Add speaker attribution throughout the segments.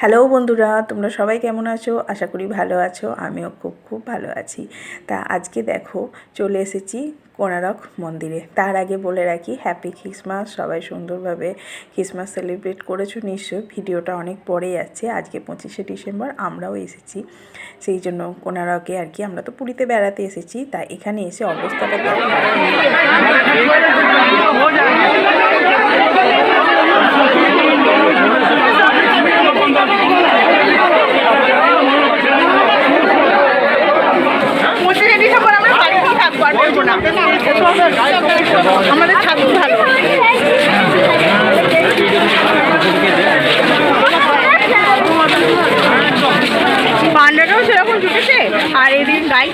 Speaker 1: Hello বন্ধুরা, তোমরা সবাই কেমন আছো? আশা করি ভালো আছো, আমিও খুব খুব ভালো আছি। তা আজকে দেখো, চলে এসেছি কোনারক মন্দিরে। তার আগে বলে রাখি হ্যাপি খ্রিসমাস সবাই সুন্দরভাবে খ্রিসমাস সেলিব্রেট করেছ, নিশ্চয়ই ভিডিওটা অনেক পরে যাচ্ছে আজকে পঁচিশে ডিসেম্বর আমরাও এসেছি। সেই জন্য কোনারকে আর কি, আমরা তো পুরীতে বেড়াতে এসেছি, তা এখানে এসে অবস্থাটা দেখো।
Speaker 2: পঁচিশে ডিসেম্বর আমরা বাড়িতেই থাকব আর বলব না আমাদের ছাত্র ভালো পান্ডাটাও সেরকম জুটেছে আর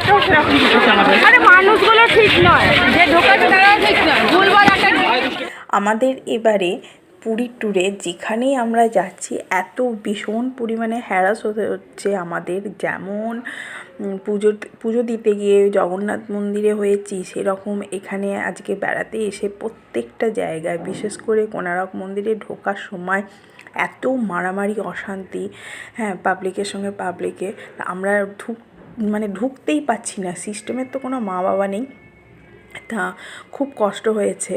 Speaker 2: গাইডটাও সেরকম আমাদের আরে মানুষগুলো ঠিক নয়, যে ঠিক নয় ভুলবার একটা
Speaker 1: আমাদের এবারে পুরী ট্যুরে যেখানেই আমরা যাচ্ছি, এত ভীষণ পরিমাণে হ্যারাস হতে হচ্ছে আমাদের। যেমন পুজো পুজো দিতে গিয়ে জগন্নাথ মন্দিরে হয়েছি, সেরকম এখানে আজকে বেড়াতে এসে প্রত্যেকটা জায়গায়, বিশেষ করে কোনারক মন্দিরে ঢোকার সময় এত মারামারি, অশান্তি হ্যাঁ পাবলিকের সঙ্গে পাবলিকে আমরা ঢুক মানে ঢুকতেই পাচ্ছি না। সিস্টেমের তো কোনো মা বাবা নেই। তা খুব কষ্ট হয়েছে।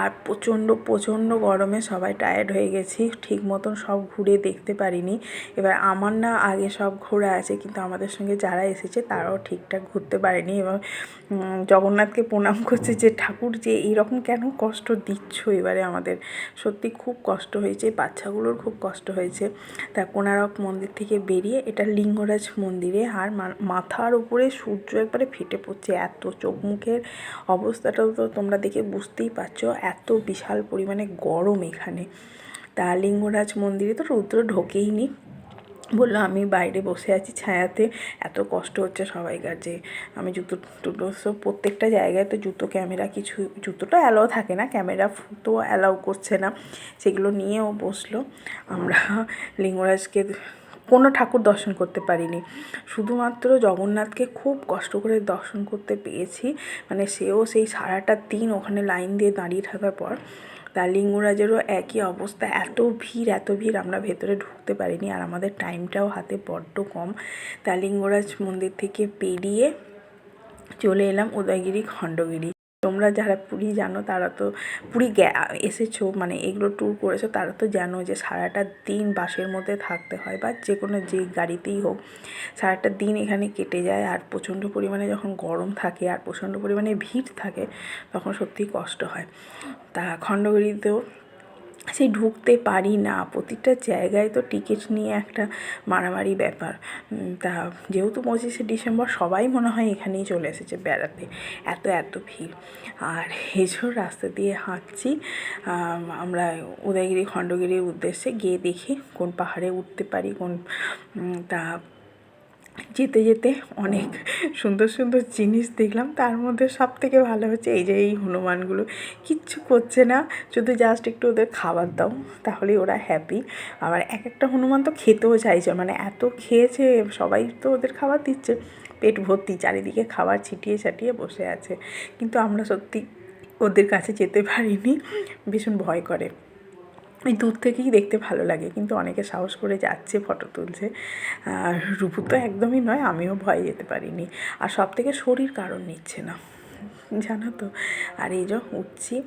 Speaker 1: আর প্রচণ্ড প্রচণ্ড গরমে সবাই টায়ার্ড হয়ে গেছি। ঠিক মতন সব ঘুরে দেখতে পারিনি। এবার আমার না আগে সব ঘোরা আছে, কিন্তু আমাদের সঙ্গে যারা এসেছে তারাও ঠিকঠাক ঘুরতে পারেনি এবং জগন্নাথকে প্রণাম করছে যে, ঠাকুর যে এইরকম কেন কষ্ট দিচ্ছ এবারে আমাদের? সত্যি খুব কষ্ট হয়েছে, বাচ্চাগুলোর খুব কষ্ট হয়েছে। তা কোনারক মন্দির থেকে বেরিয়ে এটা লিঙ্গরাজ মন্দিরে আর মাথার উপরে সূর্য একবারে ফেটে পড়ছে, এত চোখ মুখের অবস্থাটাও তো তোমরা দেখে বুঝতেই পারছ, এত বিশাল পরিমাণে গরম এখানে। তা লিঙ্গরাজ মন্দিরে তো রৌদ্র ঢোকেইনি বলল, আমি বাইরে বসে আছি ছায়াতে, এত কষ্ট হচ্ছে সবাইকার যে, আমি জুতো টুতো সব প্রত্যেকটা জায়গায় তো জুতো ক্যামেরা কিছু জুতোটা অ্যালাও থাকে না, ক্যামেরা তো অ্যালাউ করছে না। সেগুলো নিয়েও বসল। আমরা লিঙ্গরাজকে কোনো ঠাকুর দর্শন করতে পারিনি। শুধুমাত্র জগন্নাথকে খুব কষ্ট করে দর্শন করতে পেরেছি মানে সেও সেই সারাটা দিন ওখানে লাইন দিয়ে দাঁড়িয়ে থাকার পর তা লিঙ্গরাজেরও একই অবস্থা। এত ভিড় এত ভিড় আমরা ভেতরে ঢুকতে পারিনি আর আমাদের টাইমটাও হাতে বড্ড কম। তা লিঙ্গরাজ মন্দির থেকে পেরিয়ে চলে এলাম উদয়গিরি খণ্ডগিরি। তোমরা যারা পুরী জানো, তারা তো পুরী এসেছ মানে এগুলো ট্যুর করেছ, তারা তো জানো যে সারাটা দিন বাসের মধ্যে থাকতে হয় বা যে কোনো যে গাড়িতেই হোক, সারাটা দিন এখানে কেটে যায় আর প্রচণ্ড পরিমাণে যখন গরম থাকে আর প্রচণ্ড পরিমাণে ভিড় থাকে, তখন সত্যিই কষ্ট হয়। তা খণ্ডগিরিতেও সেই ঢুকতে পারি না। প্রতিটা জায়গায় তো টিকিট নিয়ে একটা মারামারি ব্যাপার। তা যেহেতু পঁচিশে ডিসেম্বর, সবাই মনে হয় এখানেই চলে এসেছে বেড়াতে। এত এত ভিড়। আর হেজোর রাস্তা দিয়ে হাঁটছি। আমরা উদয়গিরি, খণ্ডগিরির উদ্দেশ্যে গিয়ে দেখি কোন পাহাড়ে উঠতে পারি, কোন তা যেতে যেতে অনেক সুন্দর সুন্দর জিনিস দেখলাম। তার মধ্যে সব থেকে ভালো হচ্ছে এই যে এই হনুমানগুলো। কিচ্ছু করছে না, শুধু জাস্ট একটু ওদের খাবার দাও, তাহলেই ওরা হ্যাপি আবার এক একটা হনুমান তো খেতেও চাইছে মানে এত খেয়েছে, সবাই তো ওদের খাবার দিচ্ছে। পেট ভর্তি, চারিদিকে খাবার ছিটিয়ে ছাটিয়ে বসে আছে। কিন্তু আমরা সত্যি ওদের কাছে যেতে পারিনি, ভীষণ ভয় করে। ওই দূর থেকেই দেখতে ভালো লাগে। কিন্তু অনেকে সাহস করে যাচ্ছে ফটো তুলছে। আর রূপু তো একদমই নয়, আমিও ভয়ে যেতে পারিনি। আর সব থেকে শরীর কারণ নিচ্ছে না, জানো তো। আর এই যে উঠছি,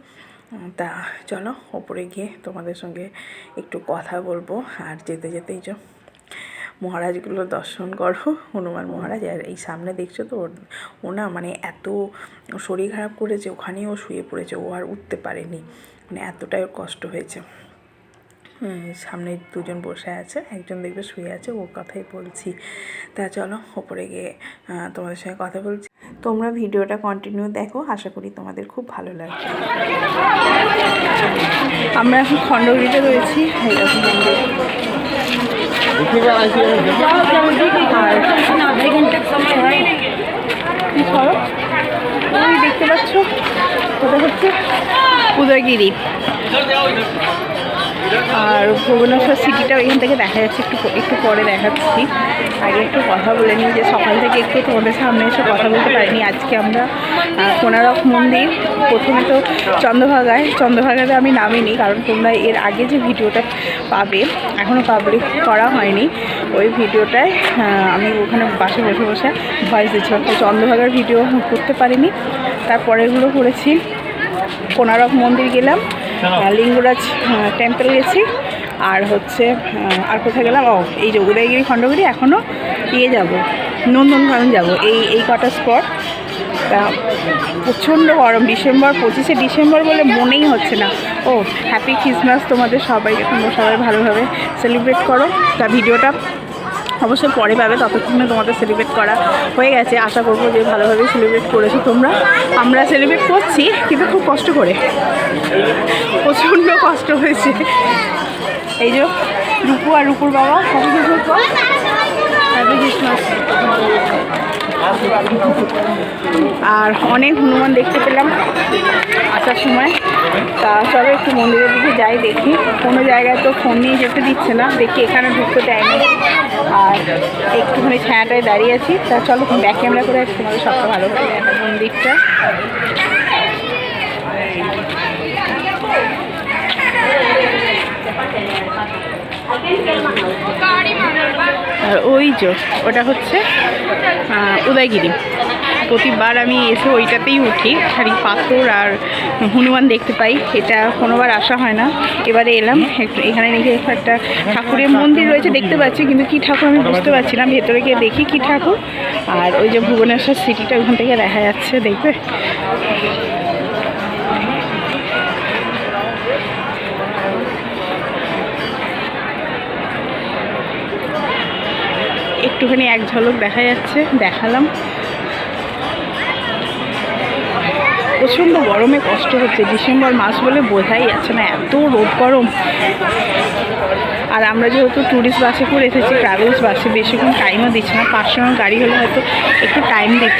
Speaker 1: তা চলো ওপরে গিয়ে তোমাদের সঙ্গে একটু কথা বলব। আর যেতে যেতেই এই যে মহারাজগুলো দর্শন করো, হনুমান মহারাজ। আর এই সামনে দেখছ তো, ওর- ও না মানে এত শরীর খারাপ করেছে ওখানেই ও শুয়ে পড়েছে, ও আর উঠতে পারেনি। মানে এতটাই কষ্ট হয়েছে। সামনে দুজন বসে আছে একজন দেখবে শুয়ে আছে ওর কথাই বলছি। তা চলো ওপরে গিয়ে তোমাদের সঙ্গে কথা বলছি। তোমরা ভিডিওটা কন্টিনিউ দেখো আশা করি তোমাদের খুব ভালো লাগবে।
Speaker 2: আমরা এখন খণ্ডগিরিতে রয়েছি দেখতে পাচ্ছ ওটা হচ্ছে? উদয়গিরি।
Speaker 1: আর ভুবনেশ্বর সিটিটাও এখান থেকে দেখা যাচ্ছে, একটু একটু পরে দেখাচ্ছি। আগে একটু কথা বলে নিই যে সকাল থেকে একটু তোমাদের সামনে এসে কথা বলতে পারিনি। আজকে আমরা কোনারক মন্দির। প্রথমে তো চন্দ্রভাগায়, চন্দ্রভাগাতে আমি নামিনি, কারণ তোমরা এর আগে যে ভিডিওটা পাবে এখনও পাবলিক করা হয়নি। ওই ভিডিওটায় আমি ওখানে বাসে, বসে বসে ভয়েস দিচ্ছিলাম। তো চন্দ্রভাগার ভিডিও করতে পারিনি। তারপরেগুলো করেছি। কোনারক মন্দির গেলাম। লিঙ্গরাজ টেম্পল গেছি। আর হচ্ছে আর কোথায় গেলাম? ও, এই যে উদয়গিরি, খণ্ডগিরি এখনও ইয়ে যাব, নন্দনকানন যাব, এই এই কটা স্পট তা প্রচণ্ড গরম, ডিসেম্বর, পঁচিশে ডিসেম্বর বলে মনেই হচ্ছে না। ও হ্যাপি ক্রিসমাস তোমাদের সবাই সবাই ভালোভাবে সেলিব্রেট করো। তা ভিডিওটা অবশ্যই পরে পাবে, ততক্ষণে তোমাদের সেলিব্রেট করা হয়ে গেছে। আশা করব যে ভালোভাবে সেলিব্রেট করেছ তোমরা। আমরা সেলিব্রেট করছি, কিন্তু খুব কষ্ট করে। প্রচণ্ড কষ্ট হয়েছে। এই যে রূপু আর রূপুর বাবা হ্যাপি ক্রিসমাস হ্যাপি ক্রিসমাস আর অনেক হনুমান দেখতে পেলাম আসার সময়। তা চলো একটু মন্দিরের দিকে যাই দেখি। কোনো জায়গায় তো ফোন নিয়ে যেতে দিচ্ছে না। দেখি এখানে ঢুকতে দেয়নি। আর একটুখানি ছায়াটায় দাঁড়িয়ে আছি। তা চলো ব্যাক ক্যামেরা করে তোমাদের সবটা ভালো করে মন্দিরটা। আর ওই যে, ওটা হচ্ছে উদয়গিরি। প্রতিবার আমি এসে ওইটাতেই উঠি খালি পাথর আর হনুমান দেখতে পাই। এটা কোনোবার আসা হয় না। এবারে এলাম এখানে নাকি একটা ঠাকুরের মন্দির রয়েছে দেখতে পাচ্ছি, কিন্তু কি ঠাকুর আমি বুঝতে পারছি না ভেতরে গিয়ে দেখি কি ঠাকুর। আর ওই যে ভুবনেশ্বর সিটিটা ওখান থেকে দেখা যাচ্ছে, দেখবে? একটুখানি এক ঝলক দেখা যাচ্ছে, দেখালাম। প্রচণ্ড গরমে কষ্ট হচ্ছে, ডিসেম্বর মাস বলে বোঝাই যাচ্ছে না, এত রোদ গরম। আর আমরা যেহেতু ট্যুরিস্ট বাসে করে এসেছি ট্রাভেলস বাসে বেশিক্ষণ টাইমও দিচ্ছে না পার্সোনাল গাড়ি হলে হয়তো একটু টাইম দিত।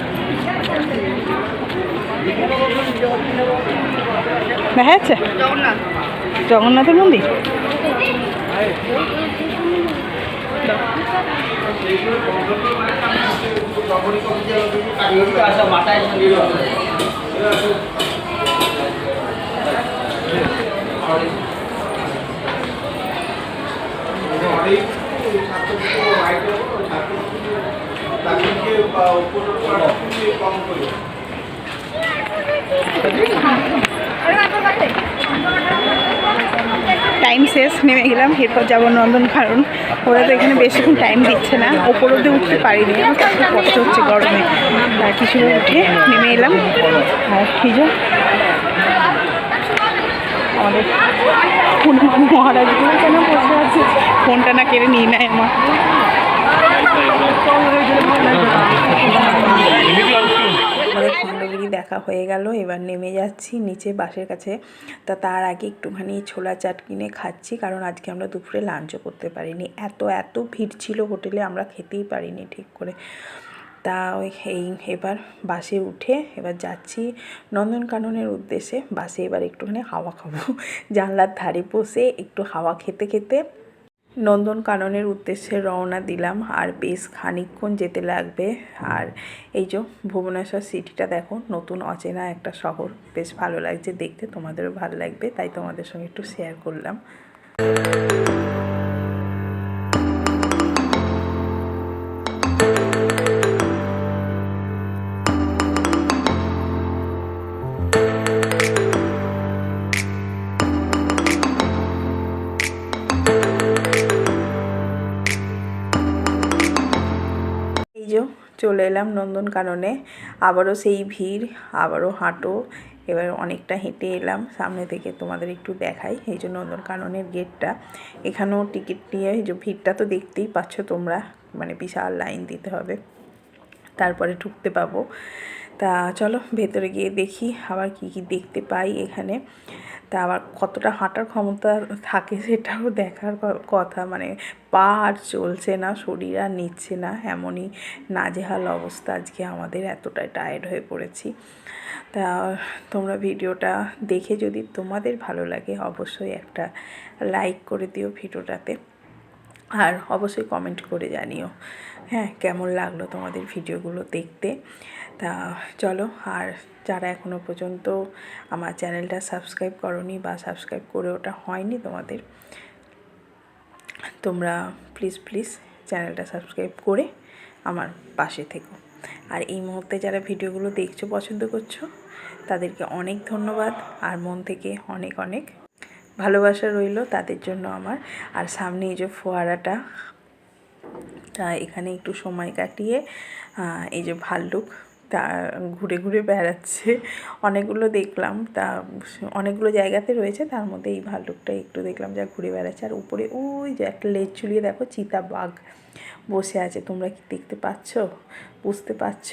Speaker 1: দেখা যাচ্ছে জগন্নাথের মন্দির? টাইম শেষ, নেমে গেলাম, এরপর যাব নন্দন কারণ। ওরা তো এখানে বেশিক্ষণ টাইম দিচ্ছে না। ওপর অব্দি উঠতে পারিনি। কষ্ট হচ্ছে গরমে। আর কিছু উঠে নেমে এলাম। আর যে? আমাদের মহারাজগুলো কেন বসে আছে? ফোনটা না কেড়ে নিয়ে নেয় আমার আমাদের খণ্ডগিরি দেখা হয়ে গেল। এবার নেমে যাচ্ছি নিচে বাসের কাছে। তা তার আগে একটুখানি ছোলা চাট কিনে খাচ্ছি, কারণ আজকে আমরা দুপুরে লাঞ্চও করতে পারিনি। এত এত ভিড় ছিল হোটেলে, আমরা খেতেই পারিনি ঠিক করে। তা ওই এই, এবার বাসে উঠে এবার যাচ্ছি নন্দনকাননের উদ্দেশ্যে। বাসে এবার একটুখানি হাওয়া খাব। জানলার ধারে বসে একটু হাওয়া খেতে খেতে নন্দনকাননের উদ্দেশ্যে রওনা দিলাম আর বেশ খানিকক্ষণ যেতে লাগবে। আর এই যে ভুবনেশ্বর সিটিটা দেখো, নতুন অচেনা একটা শহর। বেশ ভালো লাগছে দেখতে, তোমাদেরও ভালো লাগবে, তাই তোমাদের সঙ্গে একটু শেয়ার করলাম। চলে এলাম নন্দনকাননে। আবারও সেই ভিড়, আবারও হাঁটো। এবার অনেকটা হেঁটে এলাম, সামনে থেকে তোমাদের একটু দেখাই এই যে নন্দনকাননের গেটটা। এখানেও টিকিট নিয়ে এই যে ভিড়টা তো দেখতেই পাচ্ছ তোমরা মানে বিশাল লাইন দিতে হবে। তারপরে ঢুকতে পাবো। তা চলো ভেতরে গিয়ে দেখি আবার কি কি দেখতে পাই এখানে। তা আবার কতটা হাঁটার ক্ষমতা থাকে সেটাও দেখার কথা। মানে পা আর চলছে না, শরীর আর নিচ্ছে না, এমনই নাজেহাল অবস্থা। আজকে আমাদের এতটাই টায়ার্ড হয়ে পড়েছি। তা তোমরা ভিডিওটা দেখে যদি তোমাদের ভালো লাগে, অবশ্যই একটা লাইক করে দিও ভিডিওটাতে। আর অবশ্যই কমেন্ট করে জানিও। হ্যাঁ কেমন লাগল তোমাদের ভিডিওগুলো দেখতে? তা চলো, আর যারা এখনও পর্যন্ত আমার চ্যানেলটা সাবস্ক্রাইব করনি বা সাবস্ক্রাইব করে ওটা হয়নি তোমাদের, তোমরা প্লিজ প্লিজ চ্যানেলটা সাবস্ক্রাইব করে আমার পাশে থেকো। আর এই মুহূর্তে যারা ভিডিওগুলো দেখছ, পছন্দ করছ, তাদেরকে অনেক ধন্যবাদ। আর মন থেকে অনেক অনেক ভালোবাসা রইল তাদের জন্য আমার। আর সামনে এই যে ফোয়ারাটা, তা এখানে একটু সময় কাটিয়ে এই যে ভাল্লুক, তা ঘুরে ঘুরে বেড়াচ্ছে। অনেকগুলো দেখলাম, তা অনেকগুলো জায়গাতে রয়েছে, তার মধ্যে এই ভাল্লুকটা একটু দেখলাম যা ঘুরে বেড়াচ্ছে। আর উপরে ওই যে একটা লেজ ঝুলিয়ে দেখো, চিতা বাঘ বসে আছে। তোমরা কি দেখতে পাচ্ছ? বুঝতে পারছ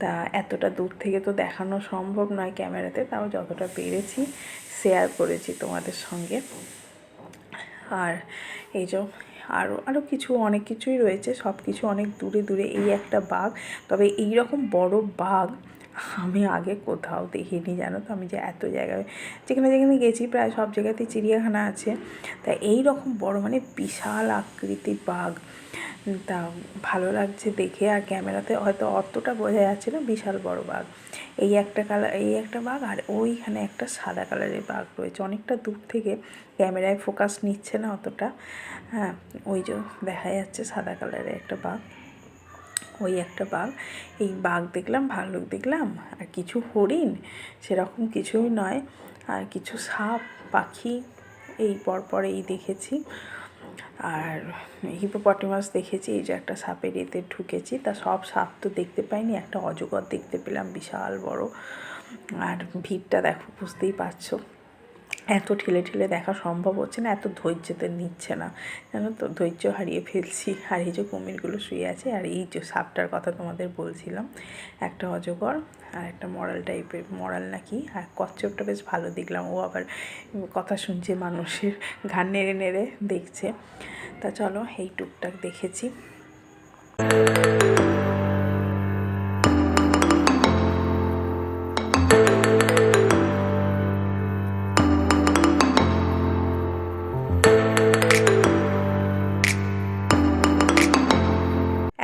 Speaker 1: তা এতটা দূর থেকে তো দেখানো সম্ভব নয় ক্যামেরাতে, তাও যতটা পেরেছি। শেয়ার করেছি তোমাদের সঙ্গে। আর এই যে আরও আরও কিছু, অনেক কিছুই রয়েছে সব কিছু অনেক দূরে দূরে এই একটা বাঘ। তবে এই রকম বড় বাঘ আমি আগে কোথাও দেখিনি, জানো তো? আমি যে এত জায়গায়, যেখানে যেখানে গেছি প্রায় সব জায়গাতেই চিড়িয়াখানা আছে। তা এই রকম বড় মানে বিশাল আকৃতির বাঘ। তা ভালো লাগছে দেখে, আর ক্যামেরাতে হয়তো অতটা বোঝা যাচ্ছে না বিশাল বড় বাঘ। এই একটা কালার এই একটা বাঘ, আর ওইখানে একটা সাদা কালারের বাঘ রয়েছে। অনেকটা দূর থেকে ক্যামেরায় ফোকাস নিচ্ছে না অতটা। হ্যাঁ ওই যে দেখা যাচ্ছে সাদা কালারের একটা বাঘ। ওই একটা বাঘ। এই বাঘ দেখলাম, ভাল্লুক দেখলাম, আর কিছু হরিণ, সেরকম কিছুই নয়। আর কিছু সাপ, পাখি, এই পরপর এই দেখেছি। আর হিপোপটেমাস দেখেছি, এই যে একটা সাপের এতে ঢুকেছি। তা সব সাপ তো দেখতে পাইনি, একটা অজগর দেখতে পেলাম, বিশাল বড়। আর ভিড়টা দেখো, বুঝতেই পারছ। এত ঠেলে ঠেলে দেখা সম্ভব হচ্ছে না, এত ধৈর্যতে নিচ্ছে না। জানো তো, ধৈর্য হারিয়ে ফেলছি। আর এই যে কুমিরগুলো শুয়ে আছে, আর এই যে সাপটার কথা তোমাদের বলছিলাম, একটা অজগর আর একটা মরাল টাইপের, মরাল নাকি? আর কচ্ছপটা বেশ ভালো দেখলাম, ও আবার কথা শুনছে মানুষের, ঘাড় নেড়ে নেড়ে দেখছে। তা চলো, এই টুকটাক দেখেছি।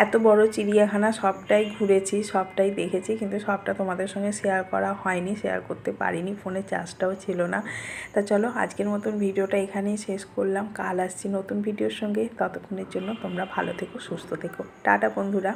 Speaker 1: এত বড় চিড়িয়াখানা, সবটাই ঘুরেছি, সবটাই দেখেছি, কিন্তু সবটা তোমাদের সঙ্গে শেয়ার করা হয়নি শেয়ার করতে পারিনি ফোনে চার্জটাও ছিল না। তা চলো, আজকের মতন ভিডিওটা এখানেই শেষ করলাম। কাল আসছি নতুন ভিডিওর সঙ্গে, ততক্ষণের জন্য তোমরা ভালো থেকো, সুস্থ থেকো। টাটা বন্ধুরা।